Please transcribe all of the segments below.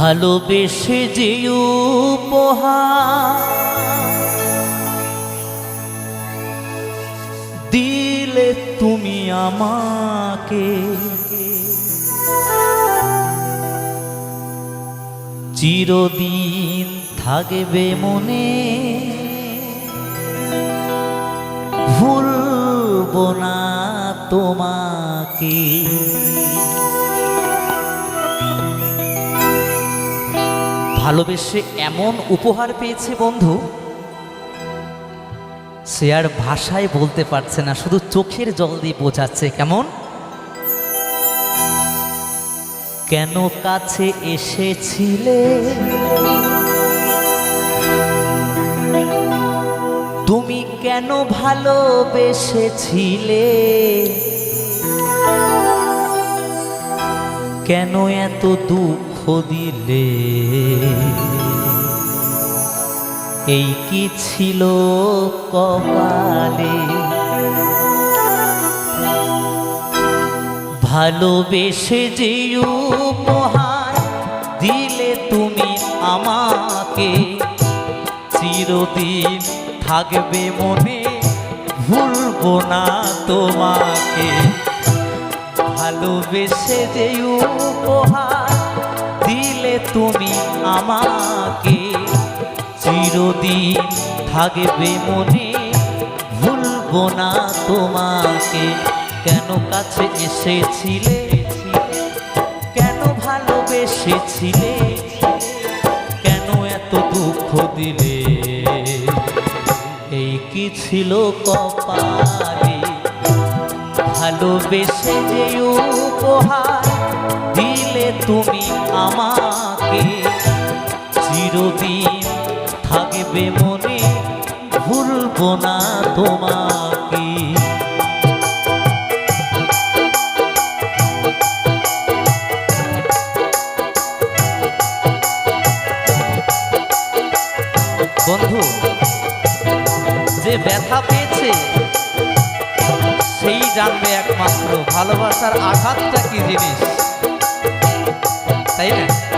ভালোবেসে যে দিলে তুমি আমাকে। চিরদিন থাকবে মনে। ভুলব না তোমাকে। ভালোবেসে এমন উপহার পেয়েছে বন্ধু, সে আর ভাষায় বলতে পারছে না, শুধু চোখের জল দিয়ে বোঝাচ্ছে কেমন? কেন কাছে এসেছিলে? তুমি কেন ভালোবেসেছিলে? কেন এত দুঃখ দিলে। এই কি ছিল কপালে? ভালোবেসে যে উপহার দিলে তুমি আমাকে, চিরদিন থাকবে মনে, ভুলবো না তোমাকে। ভালোবেসে যে উপহার তুমি আমাকে চিরদিন থাকবে মনে। ভুলবো না তোমাকে। কেন কাছে এসেছিলে? কেন ভালোবেসেছিলে? কেন এত দুঃখ দিলে? এই কি ছিল কপালে? ভালোবেসে যে উপহার দিলে তুমি আমাকে। চিরদিন থাকবে মনে, ভুলবো না তোমাকে। বন্ধু, যে ব্যথা পেয়েছে সেই জানবে একমাত্র ভালোবাসার আঘাতটা কি জিনিস? তাই না?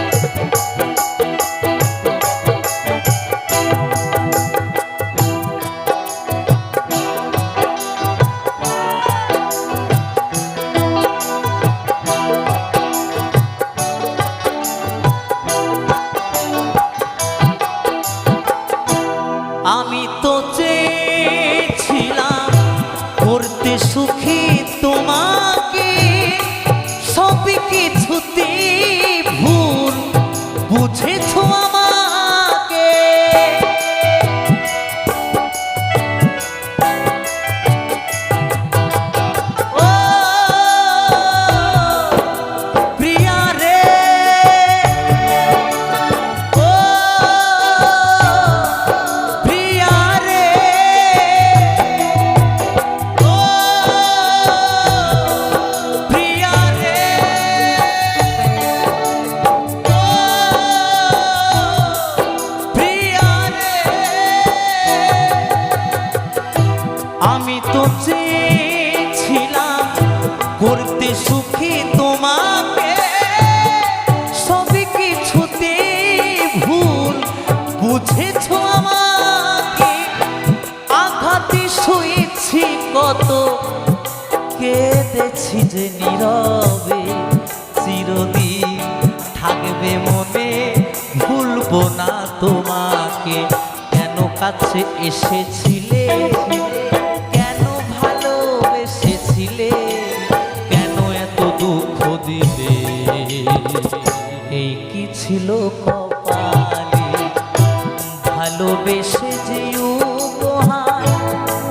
চেয়েছিলাম, করতে সুখী তোমাকে। সবই কিছুতে ভুল, বুঝেছ আমাকে? আঘাতে শুয়েছি কত, কেঁদেছি যে নীরবে, চিরদিন থাকবে মনে। ভুলবো না তোমাকে, কেন কাছে এসেছিলে? ছিল কপালে। ভালোবেসে যে উপহার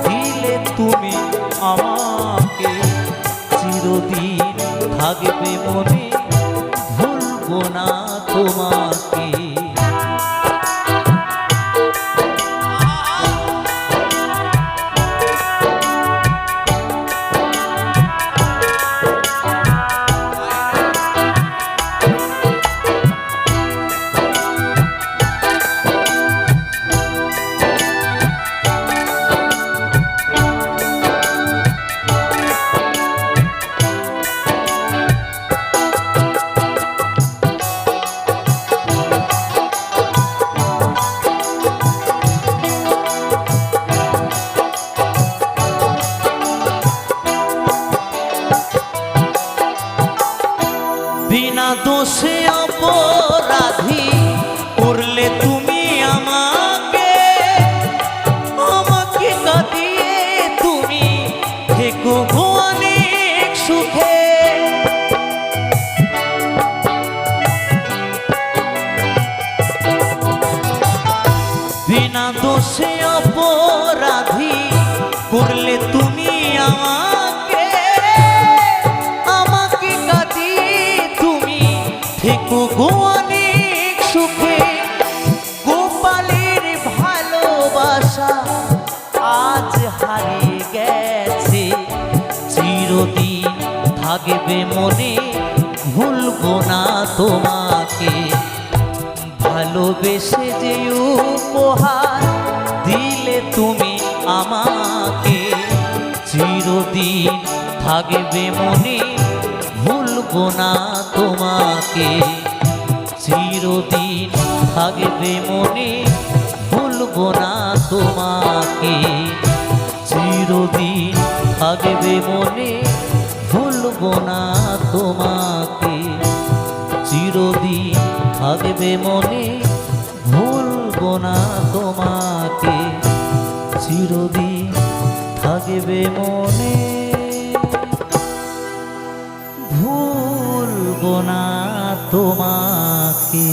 দিলে তুমি আমাকে চিরদিন থাকবে মনে ভুলব না তোমাকে। বিনা দোষে অপরাধী করলে তুমি আমাকে আমাকে কাঁদিয়ে তুমি। থেকো গো অনেক সুখে, গোপালের ভালোবাসা আজ হারিয়ে গেছে। চিরদিন থাকবে মনে, ভুলবো না তোমাকে। ভালোবেসে যে উপহার দিলে তুমি আমাকে। চিরদিন থাকবে মনে, ভুলবো না তোমাকে। চিরদিন থাকবে মনে, ভুলবো না তোমাকে। চিরদিন থাকবে মনে, ভুলবো না তোমাকে। চিরদিন থাকবে মনে না তোমাকে চিরদিন থাকবে মনে। ভুলব না তোমাকে।